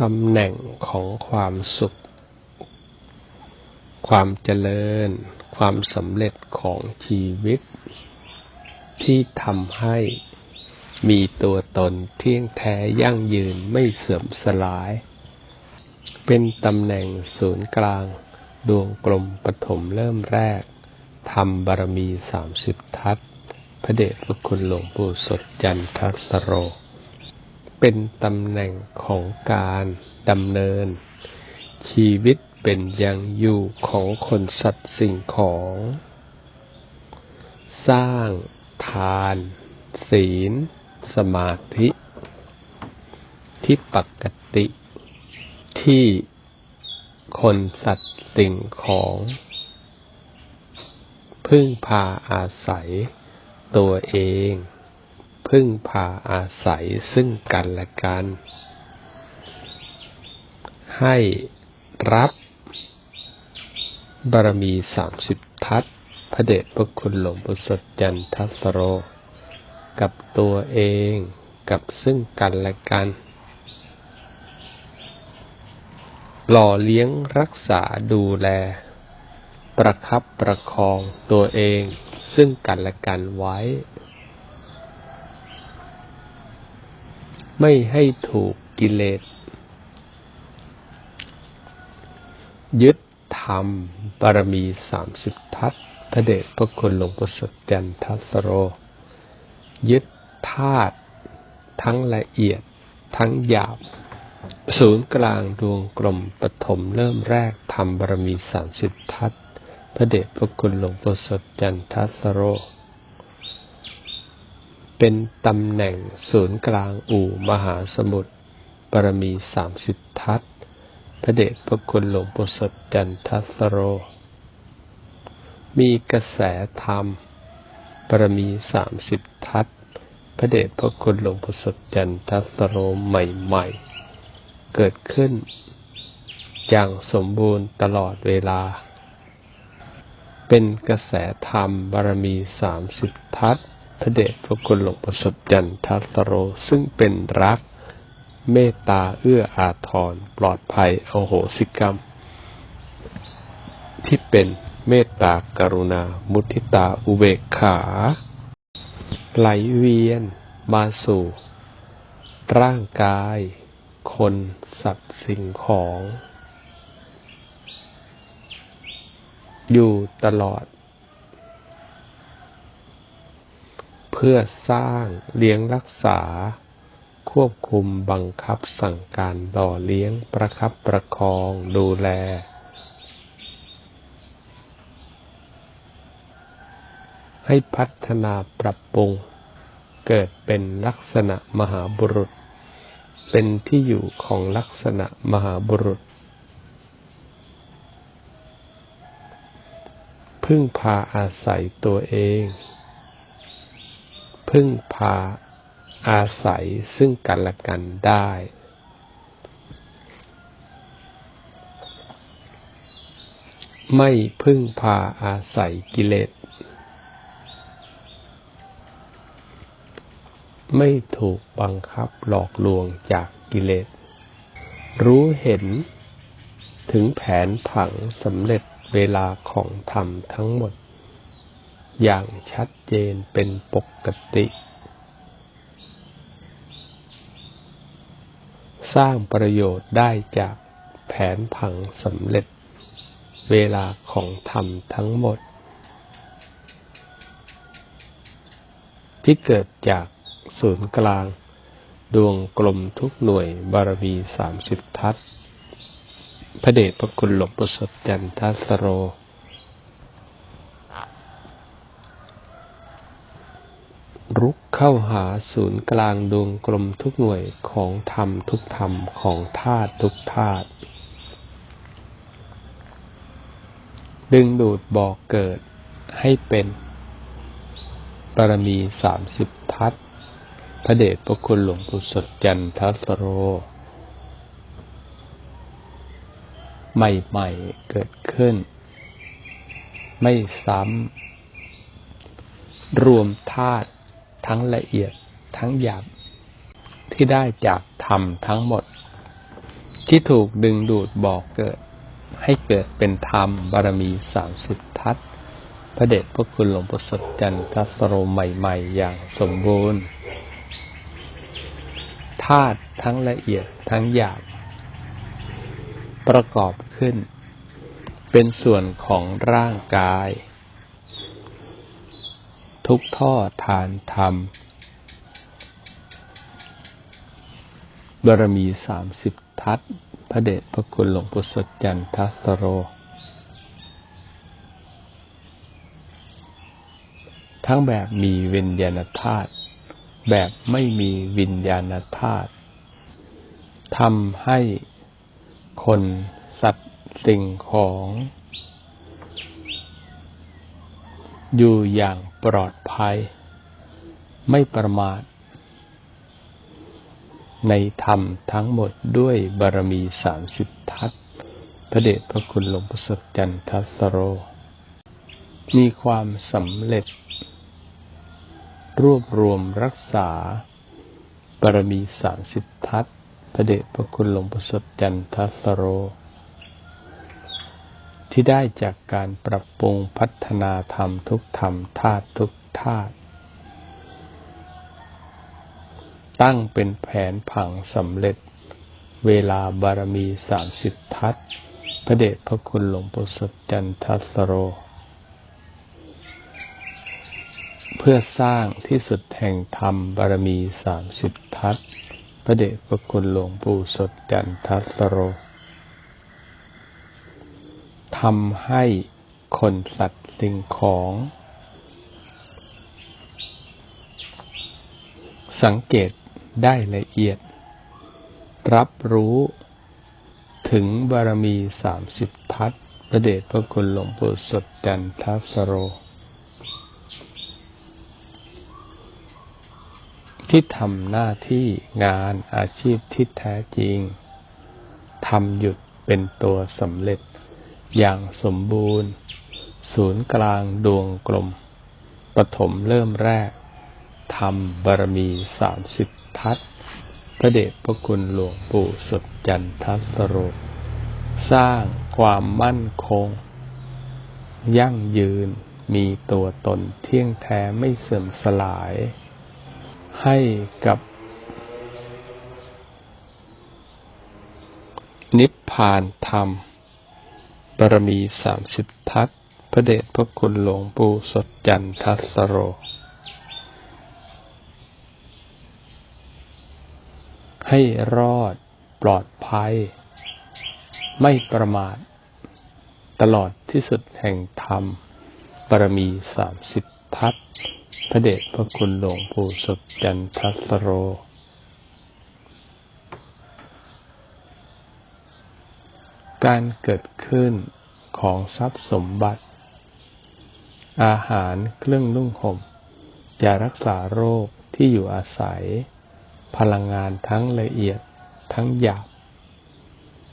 ตำแหน่งของความสุข ความเจริญ ความสำเร็จของชีวิต ที่ทำให้มีตัวตนเที่ยงแท้ยั่งยืนไม่เสื่อมสลาย เป็นตำแหน่งศูนย์กลาง ดวงกลมปฐมเริ่มแรกทำบารมีสามสิบทัศพระเดชพระคุณหลวงปู่สดจันทสโร เป็นตำแหน่งของการดำเนิน ชีวิตเป็นยังอยู่ของคนสัตว์สิ่งของ สร้าง ทาน ศีล สมาธิ ที่ปกติ ที่คนสัตว์สิ่งของ พึ่งพาอาศัยตัวเอง พึ่งพาอาศัยซึ่งกันและกัน ให้รับบารมีสามสิบทัศพระเดชพระคุณหลวงปู่สดจันทัสโร กับตัวเองกับซึ่งกันและกัน หล่อเลี้ยงรักษาดูแล ประคับประคองตัวเองซึ่งกันและกันไว้ ไม่ให้ถูกกิเลส ยึดธรรมบารมีสามสิบทัศพระเดชพระคุณหลวงปู่สดจันทสโร ยึดธาตุทั้งละเอียดทั้งหยาบ ศูนย์กลางดวงกลมปฐมเริ่มแรกทำบารมีสามสิบทัศพระเดชพระคุณหลวงปู่สดจันทสโร เป็นตำแหน่งศูนย์กลางอู่มหาสมุทรบารมีสามสิบทัศพระเดชพระคุณหลวงปู่สดจันทัสโร มีกระแสธรรมบารมีสามสิบทัศพระเดชพระคุณหลวงปู่สดจันทัสโรใหม่ๆ เกิดขึ้น อย่างสมบูรณ์ตลอดเวลา เป็นกระแสธรรมบารมีสามสิบทัศ พระเดชพระคุณหลวงประสบจันทัสโรซึ่งเป็นรัก เมตตาเอื้ออาทร ปลอดภัยโอโหสิกรรม ที่เป็นเมตตากรุณา มุทิตาอุเบกขา ไหลเวียน มาสู่ ร่างกาย คนสัตว์สิ่งของ อยู่ตลอด เพื่อสร้างเลี้ยงรักษา ควบคุมบังคับสั่งการต่อเลี้ยงประคับประคองดูแล ให้พัฒนาปรับปรุง เกิดเป็นลักษณะมหาบุรุษ เป็นที่อยู่ของลักษณะมหาบุรุษ พึ่งพาอาศัยตัวเอง พึ่งพาอาศัยซึ่งกันและกันได้ ไม่พึ่งพาอาศัยกิเลส ไม่ถูกบังคับหลอกลวงจากกิเลส รู้เห็นถึงแผนผังสำเร็จเวลาของธรรมทั้งหมด อย่างชัดเจนเป็นปกติ สร้างประโยชน์ได้จากแผนผังสำเร็จ เวลาของธรรมทั้งหมด ที่เกิดจากศูนย์กลาง ดวงกลมทุกหน่วยบารมีสามสิบทัศพระเดชพระคุณหลวงปู่สดจันทสโร รุกเข้าหาศูนย์กลางดวงกลมทุกหน่วยของธรรมทุกธรรมของธาตุทุกธาตุดึงดูดบอกเกิดให้เป็นปรมีสามสิบทัศพระเดชพระคุณหลวงปู่สดจันทสโร ใหม่ๆเกิดขึ้น ไม่ซ้ำรวมธาตุ ทั้งละเอียดทั้งหยาบที่ได้จากธรรมทั้งหมด ที่ถูกดึงดูดบอกเกิด ให้เกิดเป็นธรรมบารมีสามสิบทัศพระเดชพระคุณหลวงปู่สดจันทสโรใหม่ ๆ อย่างสมบูรณ์ธาตุทั้งละเอียดทั้งหยาบประกอบขึ้น เป็นส่วนของร่างกาย ทุกท่อทานธรรมบารมีสามสิบทัศพระเดชพระคุณหลวงปู่สดจันทัสโร ทั้งแบบมีวิญญาณธาตุแบบไม่มีวิญญาณธาตุทำให้คนสัตว์สิ่งของ อยู่อย่างปลอดภัย ไม่ประมาท ในธรรมทั้งหมดด้วยบารมีสามสิบทัศพระเดชพระคุณหลวงปู่สดจันทสโร มีความสำเร็จ รวบรวมรักษาบารมีสามสิบทัศพระเดชพระคุณหลวงปู่สดจันทสโร ที่ได้จากการปรับปรุงพัฒนาธรรมทุกธรรมธาตุทุกธาตุตั้งเป็นแผนผังสำเร็จ เวลาบารมีสามสิบทัศพระเดชพระคุณหลวงปู่สดจันทสโร เพื่อสร้างที่สุดแห่งธรรมบารมีสามสิบทัศพระเดชพระคุณหลวงปู่สดจันทสโร ทำให้คนสัตว์สิ่งของ สังเกตได้ละเอียด รับรู้ถึงบารมีสามสิบทัศน์พระเดชพระคุณหลวงปู่สดจันทัสโร ที่ทำหน้าที่งานอาชีพที่แท้จริงทำหยุดเป็นตัวสำเร็จ อย่างสมบูรณ์ ศูนย์กลางดวงกลม ปฐมเริ่มแรกทำบารมีสามสิบทัศพระเดชพระคุณหลวงปู่สดจันทสโร สร้างความมั่นคง ยั่งยืนมีตัวตนเที่ยงแท้ไม่เสื่อมสลาย ให้กับ นิพพานธรรม บารมีสามสิบทัศพระเดชพระคุณหลวงปู่สดจันทัสโร ให้รอดปลอดภัย ไม่ประมาท ตลอดที่สุดแห่งธรรมบารมีสามสิบทัศพระเดชพระคุณหลวงปู่สดจันทัสโร การเกิดขึ้นของทรัพย์สมบัติ อาหารเครื่องนุ่งห่มยารักษาโรคที่อยู่อาศัย พลังงานทั้งละเอียดทั้งหยาบ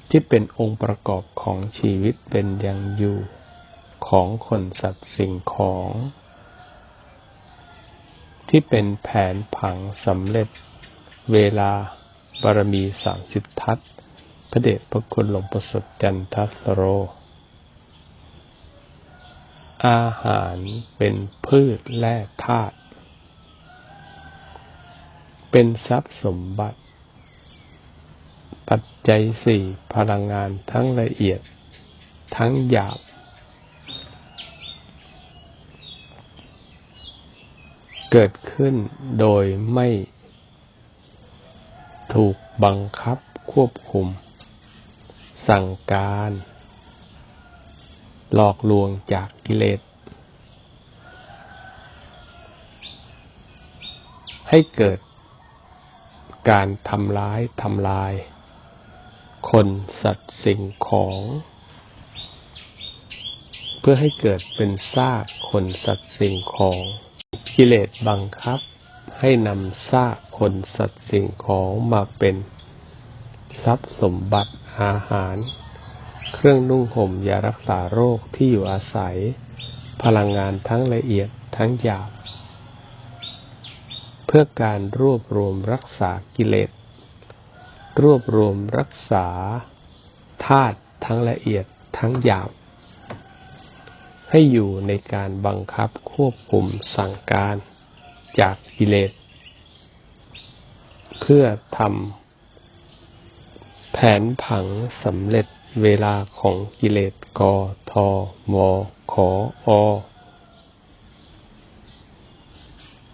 ที่เป็นองค์ประกอบของชีวิตเป็นยังอยู่ของคนสัตว์สิ่งของ ที่เป็นแผนผังสำเร็จ เวลาบารมีสามสิบทัศน์ พระเดชพระคุณหลวงประสดจันทสโร อาหารเป็นพืชแร่ธาตุ เป็นทรัพย์สมบัติ ปัจจัยสี่พลังงานทั้งละเอียด ทั้งหยาบ เกิดขึ้นโดยไม่ถูกบังคับควบคุม สั่งการ หลอกลวงจากกิเลส ให้เกิดการทำร้ายทำลาย คนสัตว์สิ่งของ เพื่อให้เกิดเป็นซากคนสัตว์สิ่งของ กิเลสบังคับให้นำซากคนสัตว์สิ่งของมาเป็น ทรัพย์สมบัติอาหาร เครื่องนุ่งห่มยารักษาโรคที่อยู่อาศัย พลังงานทั้งละเอียดทั้งหยาบ เพื่อการรวบรวมรักษากิเลสรรวบรวมรักษาธาตุทั้งละเอียดทั้งหยาบ ให้อยู่ในการบังคับควบคุมสั่งการจากกิเลส เพื่อทำ แผนผังสำเร็จเวลาของกิเลสกอทอมขออ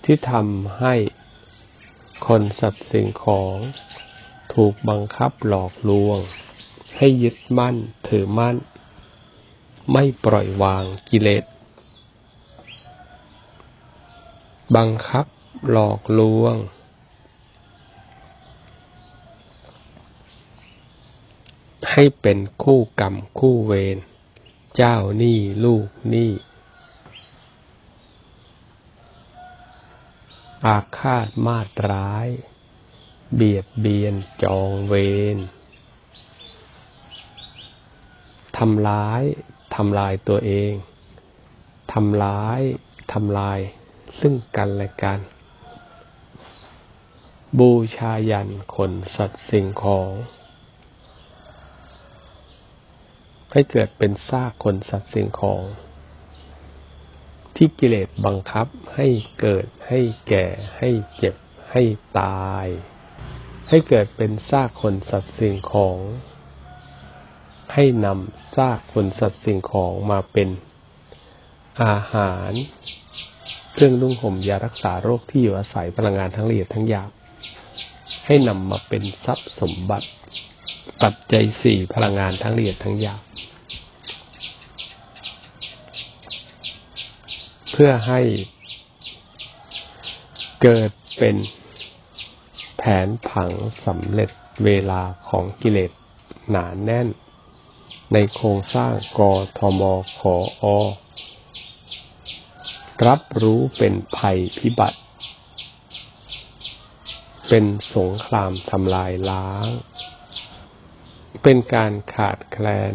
ที่ทำให้คนสัตว์สิ่งของถูกบังคับหลอกลวง ให้ยึดมั่นถือมั่น ไม่ปล่อยวางกิเลส บังคับหลอกลวง ให้เป็นคู่กรรมคู่เวร เจ้าหนี้ลูกหนี้ อาฆาตมาตร้าย เบียดเบียนจองเวรทำร้ายทำลายตัวเอง ทำร้ายทำลายซึ่งกันและกัน บูชายันคนสัตว์สิ่งของ ให้เกิดเป็นซากคนสัตว์สิ่งของ ที่กิเลสบังคับให้เกิดให้แก่ ให้เจ็บ ให้ตาย ให้เกิดเป็นซากคนสัตว์สิ่งของ ให้นำซากคนสัตว์สิ่งของมาเป็นอาหารเครื่องนุ่งห่มยารักษาโรคที่อยู่อาศัยพลังงานทั้งละเอียดทั้งหยาบให้นำมาเป็นทรัพย์สมบัติ ปัจจัยสี่พลังงานทั้งละเอียดทั้งหยาบเพื่อให้เกิดเป็นแผนผังสำเร็จเวลาของกิเลสหนาแน่น ในโครงสร้างกทมขออ รับรู้เป็นภัยพิบัติ เป็นสงครามทำลายล้าง เป็นการขาดแคลน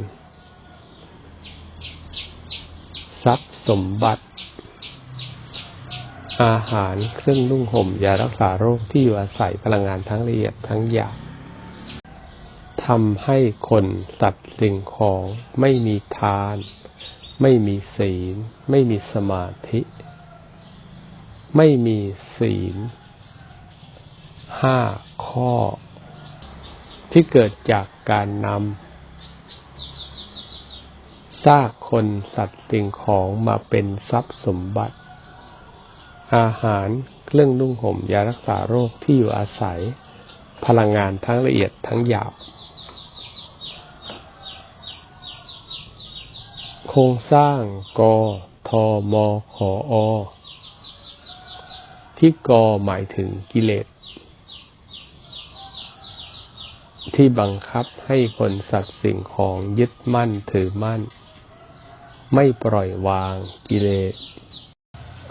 ทรัพย์สมบัติ อาหารเครื่องนุ่งห่มยารักษาโรคที่อยู่อาศัยพลังงานทั้งละเอียดทั้งหยาบทำให้คนสัตว์สิ่งของไม่มีทาน ไม่มีศีล ไม่มีสมาธิ ไม่มีศีลห้าข้อ ที่เกิดจากการนำซากคนสัตว์สิ่งของมาเป็นทรัพย์สมบัติ อาหารเครื่องนุ่งห่มยารักษาโรคที่อยู่อาศัย พลังงานทั้งละเอียดทั้งหยาบ โครงสร้างกทมขออที่กหมายถึงกิเลส ที่บังคับให้คนสัตว์สิ่งของยึดมั่นถือมั่น ไม่ปล่อยวางกิเลส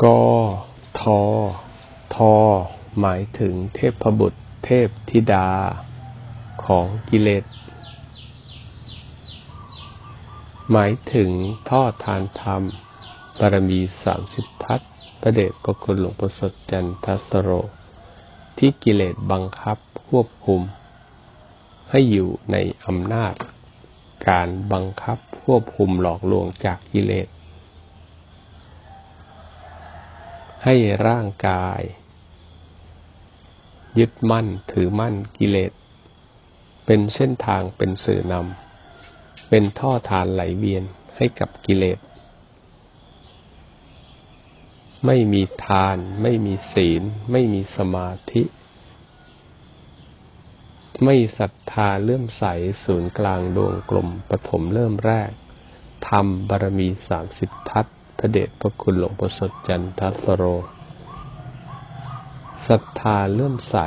กททหมายถึงเทพบุตรเทพธิดา ของกิเลส หมายถึงท่อทานธรรมบารมีสามสิบทัศน์พระเดชพระคุณหลวงพ่อสดจันทัสโร ที่กิเลสบังคับควบคุม ให้อยู่ในอำนาจ การบังคับควบคุมหลอกลวงจากกิเลส ให้ร่างกาย ยึดมั่นถือมั่นกิเลส เป็นเส้นทางเป็นสื่อนำ เป็นท่อทานไหลเวียนให้กับกิเลส ไม่มีทาน ไม่มีศีล ไม่มีสมาธิ ไม่ศรัทธาเลื่อมใสศูนย์กลางดวงกลมปฐมเริ่มแรกทำบารมีสามสิบทัศน์พระเดชพระคุณหลวงพ่อสดจันทัสโรศรัทธาเลื่อมใส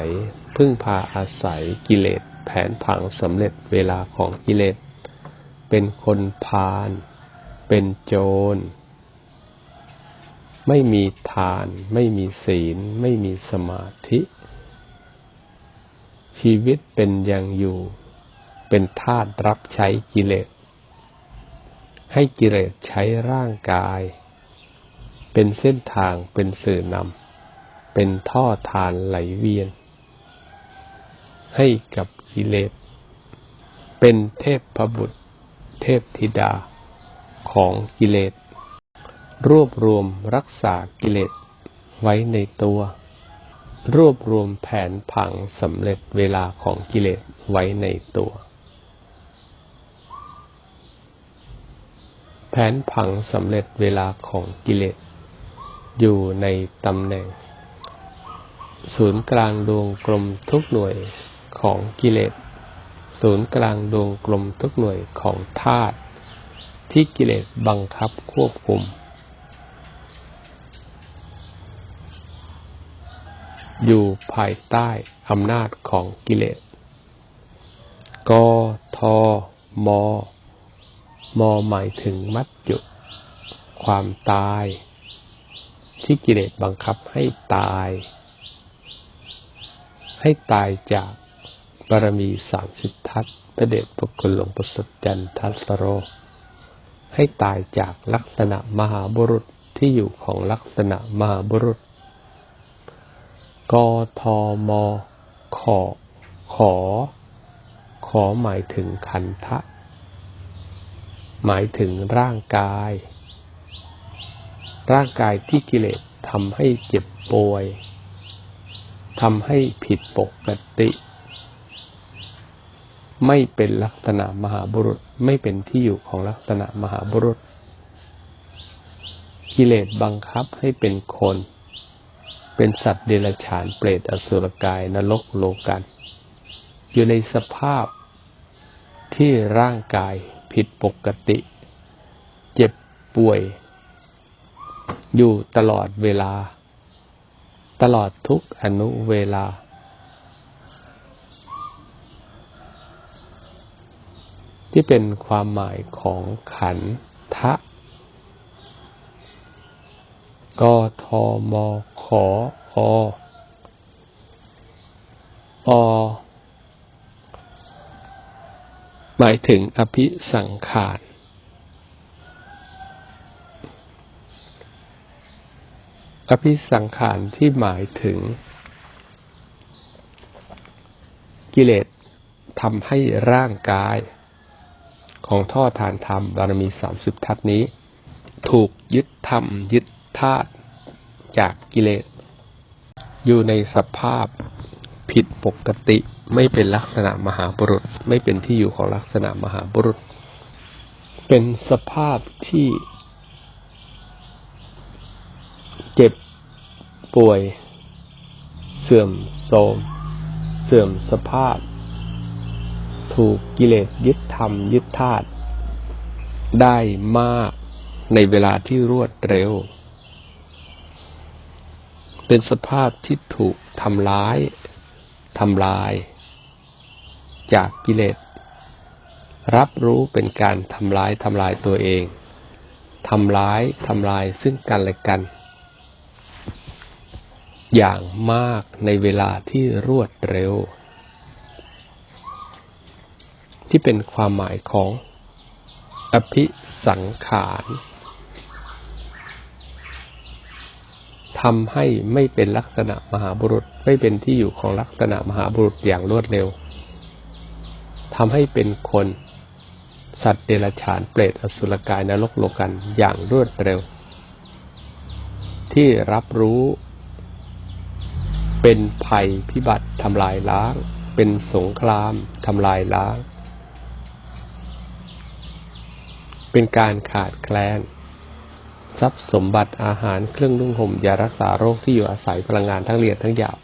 พึ่งพาอาศัยกิเลสแผนผังสำเร็จเวลาของกิเลส เป็นคนพาลเป็นโจร ไม่มีทาน ไม่มีศีล ไม่มีสมาธิ ชีวิตเป็นอย่างอยู่ เป็นทาสรับใช้กิเลส ให้กิเลสใช้ร่างกาย เป็นเส้นทางเป็นสื่อนำเป็นท่อทานไหลเวียน ให้กับกิเลส เป็นเทพพบุตร เทพธิดาของกิเลส รวบรวมรักษากิเลสไว้ในตัว รวบรวมแผนผังสำเร็จเวลาของกิเลสไว้ในตัว แผนผังสำเร็จเวลาของกิเลส อยู่ในตำแหน่ง ศูนย์กลางดวงกลมทุกหน่วยของกิเลส ศูนย์กลางดวงกลมทุกหน่วยของธาตุที่กิเลสบังคับควบคุม อยู่ภายใต้อำนาจของกิเลสกทมมหมายถึงมัดจุ ความตาย ที่กิเลสบังคับให้ตาย ให้ตายจากบารมีสามสิบทัศพระเดชพระคุณหลวงปู่สุดจันทัสโร ให้ตายจากลักษณะมหาบุรุษที่อยู่ของลักษณะมหาบุรุษ กทม ขอ ขอ ขอหมายถึงขันธะ หมายถึงร่างกาย ร่างกายที่กิเลสทำให้เจ็บป่วยทำให้ผิดปกติ ไม่เป็นลักษณะมหาบุรุษ ไม่เป็นที่อยู่ของลักษณะมหาบุรุษ กิเลสบังคับให้เป็นคน เป็นสัตว์เดรัจฉานเปรตอสุรกายนรกโลกัน อยู่ในสภาพที่ร่างกายผิดปกติ เจ็บป่วย อยู่ตลอดเวลา ตลอดทุกอนุเวลา ที่เป็นความหมายของขันทะ กทมขอออ หมายถึงอภิสังขาร อภิสังขารที่หมายถึง กิเลสทำให้ร่างกาย ของท่อทานธรรมบารมีสามสิบทัศนี้ ถูกยึดธรรมยึด ธาตุจากกิเลส อยู่ในสภาพผิดปกติไม่เป็นลักษณะมหาบุรุษ ไม่เป็นที่อยู่ของลักษณะมหาบุรุษ เป็นสภาพที่เจ็บป่วย เสื่อมโทรมเสื่อมสภาพ ถูกกิเลสยึดธรรมยึดธาตุได้มากในเวลาที่รวดเร็ว เป็นสภาพที่ถูกทำร้ายทำลาย จากกิเลส รับรู้เป็นการทำร้ายทำลายตัวเองทำร้ายทำลายซึ่งกันและกัน อย่างมากในเวลาที่รวดเร็ว ที่เป็นความหมายของอภิสังขาร ทำให้ไม่เป็นลักษณะมหาบุรุษ ไม่เป็นที่อยู่ของลักษณะมหาบุรุษอย่างรวดเร็วทำให้เป็นคนสัตว์เดรัจฉานเปรตอสุรกายนรกโลกันอย่างรวดเร็ว ที่รับรู้ เป็นภัยพิบัติทำลายล้าง เป็นสงครามทำลายล้าง เป็นการขาดแคลน ทรัพย์สมบัติอาหารเครื่องนุ่งห่มยารักษาโรคที่อยู่อาศัยพลังงานทั้งเอียดทั้งหยาบ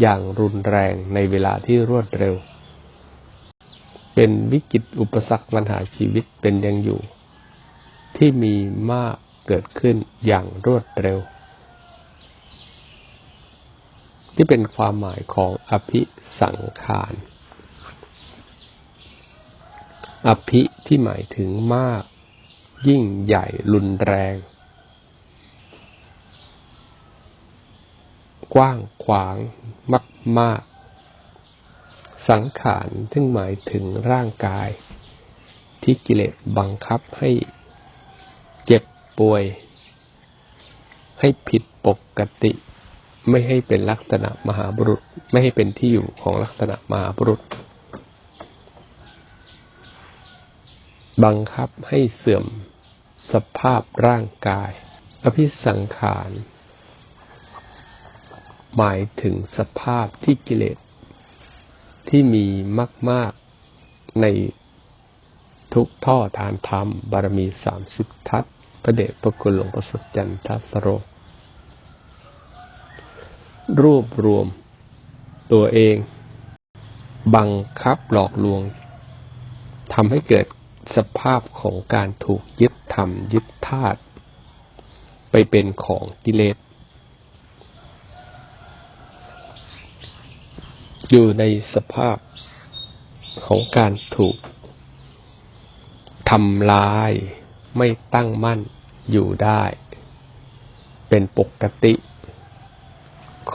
อย่างรุนแรงในเวลาที่รวดเร็ว เป็นวิกฤตอุปสรรคปัญหาชีวิตเป็นยังอยู่ ที่มีมากเกิดขึ้นอย่างรวดเร็ว ที่เป็นความหมายของอภิสังขารอภิที่หมายถึงมาก ยิ่งใหญ่รุนแรง กว้างขวางมากมาก สังขารซึ่งหมายถึงร่างกาย ที่กิเลสบังคับให้เจ็บป่วย ให้ผิดปกติ ไม่ให้เป็นลักษณะมหาบุรุษ ไม่ให้เป็นที่อยู่ของลักษณะมหาบุรุษ บังคับให้เสื่อมสภาพร่างกาย อภิสังขาร หมายถึงสภาพที่กิเลส ที่มีมาก ๆ ในทุกท่อทานธรรม บารมีสามสิบทัศพระเดชพระคุณหลวงประสดจันทัสโร รวบรวมตัวเอง บังคับหลอกลวงทำให้เกิดสภาพของการถูกยึดธรรมยึดธาตุไปเป็นของกิเลส อยู่ในสภาพของการถูกทำลายไม่ตั้งมั่นอยู่ได้ เป็นปกติ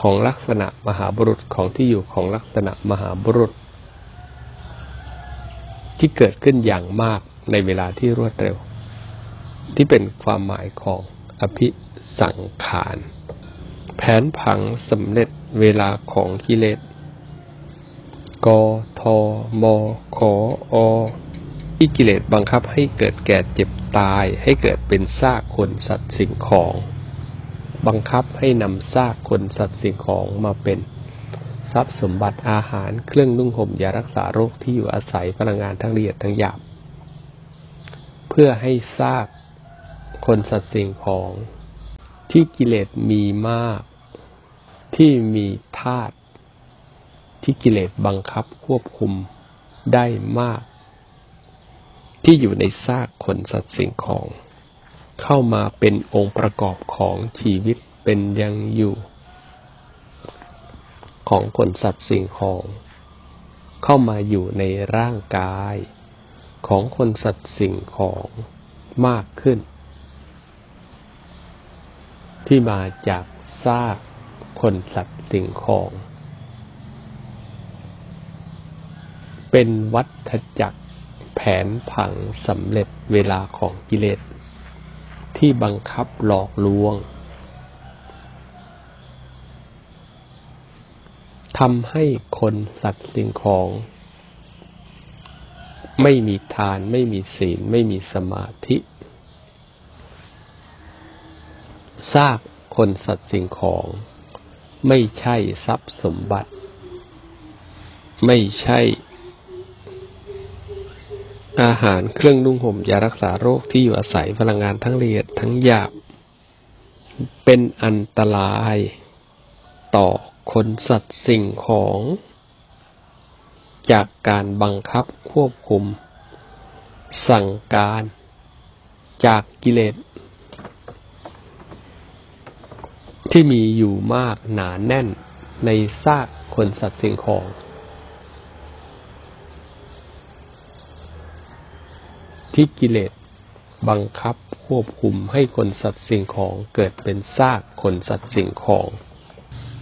ของลักษณะมหาบุรุษของที่อยู่ของลักษณะมหาบุรุษ ที่เกิดขึ้นอย่างมากในเวลาที่รวดเร็ว ที่เป็นความหมายของอภิสังขาร แผนผังสำเร็จเวลาของกิเลส กทมขอที่กิเลสบังคับให้เกิดแก่เจ็บตาย ให้เกิดเป็นซากคนสัตว์สิ่งของ บังคับให้นำซากคนสัตว์สิ่งของมาเป็นทรัพย์สมบัติอาหารเครื่องนุ่งห่มยารักษาโรคที่อยู่อาศัยพลังงานทั้งละเอียดทั้งหยาบ เพื่อให้ซากคนสัตว์สิ่งของ ที่กิเลสมีมาก ที่มีธาตุ ที่กิเลสบังคับควบคุมได้มาก ที่อยู่ในซากคนสัตว์สิ่งของ เข้ามาเป็นองค์ประกอบของชีวิตเป็นยังอยู่ ของคนสัตว์สิ่งของ เข้ามาอยู่ในร่างกาย ของคนสัตว์สิ่งของมากขึ้น ที่มาจากซากคนสัตว์สิ่งของ เป็นวัฏจักรแผนผังสำเร็จเวลาของกิเลส ที่บังคับหลอกลวงทำให้คนสัตว์สิ่งของ ไม่มีทาน ไม่มีศีล ไม่มีสมาธิซากคนสัตว์สิ่งของ ไม่ใช่ทรัพย์สมบัติ ไม่ใช่ อาหารเครื่องนุ่งห่มยารักษาโรคที่อยู่อาศัยพลังงานทั้งละเอียดทั้งหยาบ เป็นอันตราย ต่อคนสัตว์สิ่งของ จากการบังคับควบคุม สั่งการจากกิเลสที่มีอยู่มากหนาแน่นในซากคนสัตว์สิ่งของ ที่กิเลสบังคับควบคุมให้คนสัตว์สิ่งของเกิดเป็นซากคนสัตว์สิ่งของ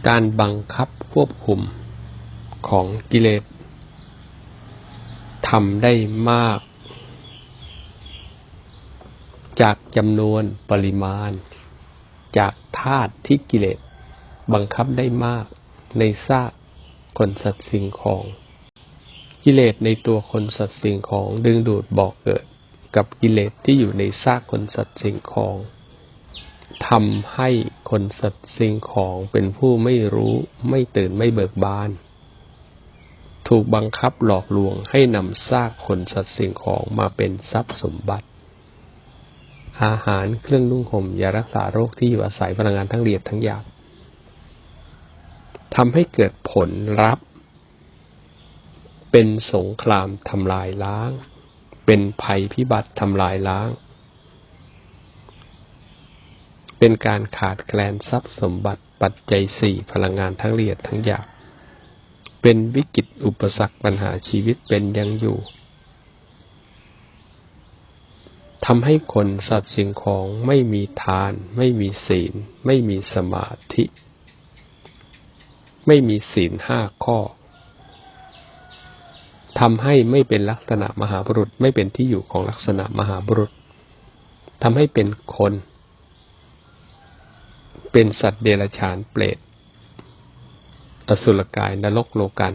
การบังคับควบคุมของกิเลสทำได้มาก จากจำนวนปริมาณ จากธาตุที่กิเลสบังคับได้มากในซากคนสัตว์สิ่งของ กิเลสในตัวคนสัตว์สิ่งของดึงดูดบอกเกิด กับกิเลสที่อยู่ในซากคนสัตว์สิ่งของทำให้คนสัตว์สิ่งของเป็นผู้ไม่รู้ไม่ตื่นไม่เบิกบาน ถูกบังคับหลอกลวงให้นำซากคนสัตว์สิ่งของมาเป็นทรัพย์สมบัติ อาหารเครื่องนุ่งห่มยารักษาโรคที่อยู่อาศัยพลังงานทั้งเอียดทั้งหยาบทำให้เกิดผลรับ เป็นสงครามทำลายล้าง เป็นภัยพิบัติทำลายล้าง เป็นการขาดแคลนทรัพย์สมบัติปัจจัยสี่พลังงานทั้งละเอียดทั้งหยาบเป็นวิกฤตอุปสรรคปัญหาชีวิตเป็นยังอยู่ทำให้คนสัตว์สิ่งของไม่มีทาน ไม่มีศีล ไม่มีสมาธิ ไม่มีศีลห้าข้อ ทำให้ไม่เป็นลักษณะมหาบุรุษ ไม่เป็นที่อยู่ของลักษณะมหาบุรุษทำให้เป็นคน เป็นสัตว์เดรัจฉานเปรตอสุรกายนรกโลกัน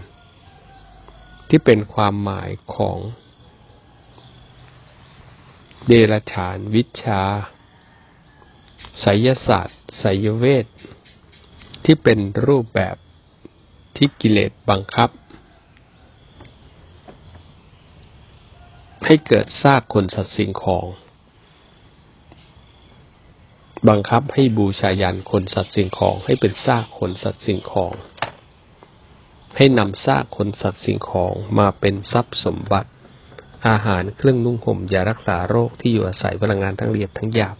ที่เป็นความหมายของ เดรัจฉาน วิชาไสยศาสตร์ไสยเวทที่เป็นรูปแบบที่กิเลสบังคับ ให้เกิดซากคนสัตว์สิ่งของ บังคับให้บูชายันคนสัตว์สิ่งของ ให้เป็นซากคนสัตว์สิ่งของ ให้นำซากคนสัตว์สิ่งของมาเป็นทรัพย์สมบัติ อาหารเครื่องนุ่งห่มยารักษาโรคที่อยู่อาศัยพลังงานทั้งเอียดทั้งหยาบ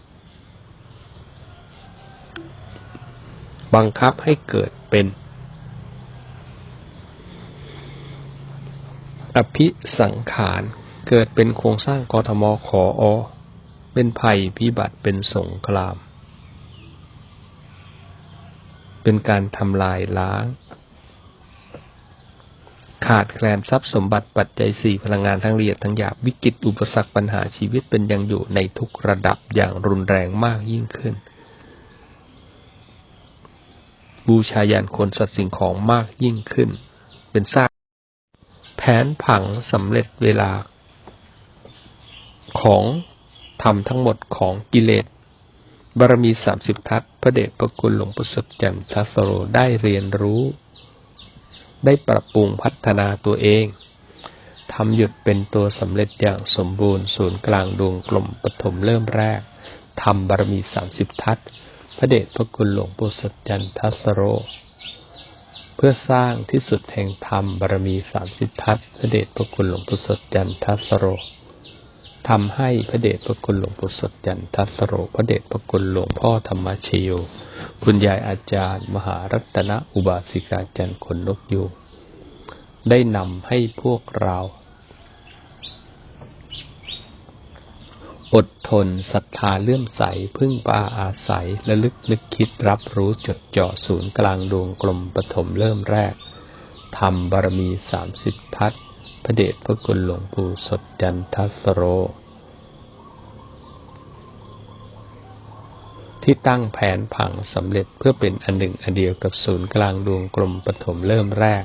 บังคับให้เกิดเป็น อภิสังขาร เกิดเป็นโครงสร้างกทมขออ เป็นภัยพิบัติเป็นสงคราม เป็นการทำลายล้าง ขาดแคลนทรัพย์สมบัติปัจจัยสี่พลังงานทั้งละเอียดทั้งหยาบวิกฤตอุปสรรคปัญหาชีวิตเป็นยังอยู่ในทุกระดับอย่างรุนแรงมากยิ่งขึ้น บูชายันคนสัตว์สิ่งของมากยิ่งขึ้น เป็นซากแผนผังสำเร็จเวลา ของธรรมทั้งหมดของกิเลสบารมีสามสิบทัศพระเดชพระคุณหลวงปู่สุดแจ่มทัสโรได้เรียนรู้ ได้ปรับปรุงพัฒนาตัวเองทำหยุดเป็นตัวสำเร็จอย่างสมบูรณ์ศูนย์กลางดวงกลมปฐมเริ่มแรกทำบารมีสามสิบทัศพระเดชพระคุณหลวงปู่สุดจันทัสโร เพื่อสร้างที่สุดแห่งธรรมบารมีสามสิบทัศพระเดชพระคุณหลวงปู่สดจันทัสโร ทำให้พระเดชพระคุณหลวงปู่สดจันทัสโรพระเดชพระคุณหลวงพ่อธรรมชโยคุณยายอาจารย์ มหารัตนอุบาสิกาจันทร์ขนนกยูงได้นำให้พวกเรา อดทนศรัทธาเลื่อมใส พึ่งปาอาศัยและลึกนึกคิดรับรู้จดจ่อศูนย์กลางดวงกลมปฐมเริ่มแรกทำบารมีสามสิบทัศ พระเดชพระคุณหลวงปู่สดจันทัสโร ที่ตั้งแผนผังสำเร็จเพื่อเป็นอันหนึ่งอันเดียวกับศูนย์กลางดวงกลมปฐมเริ่มแรก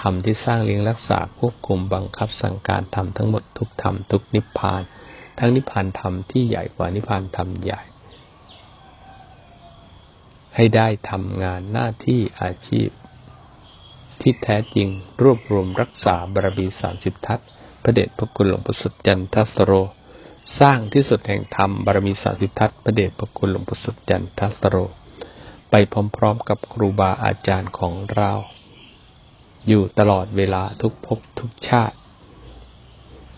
ธรรมที่สร้างเลี้ยงรักษาควบคุมบังคับสั่งการทำทั้งหมดทุกธรรมทุกนิพพาน ทั้งนิพพานธรรมที่ใหญ่กว่านิพพานธรรมใหญ่ ให้ได้ทำงานหน้าที่อาชีพ ที่แท้จริงรวบรวมรักษาบารมีสามสิบทัศพระเดชพระคุณหลวงปู่สุดจันทัสโร สร้างที่สุดแห่งธรรมบารมีสามสิบทัศพระเดชพระคุณหลวงปู่สุดจันทัสโร ไปพร้อมๆกับครูบาอาจารย์ของเรา อยู่ตลอดเวลาทุกภพทุกชาติ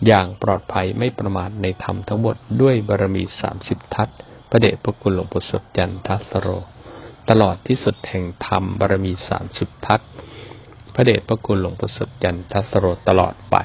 อย่างปลอดภัยไม่ประมาทในธรรมทั้งหมดด้วยบารมีสามสิบทัศพระเดชพระคุณหลวงปู่สุดจันทัสโร ตลอดที่สุดแห่งธรรมบารมีสามสิบทัศ ระเดชพระคุณหลวงปู่สุดจันทัสโรตลอดไป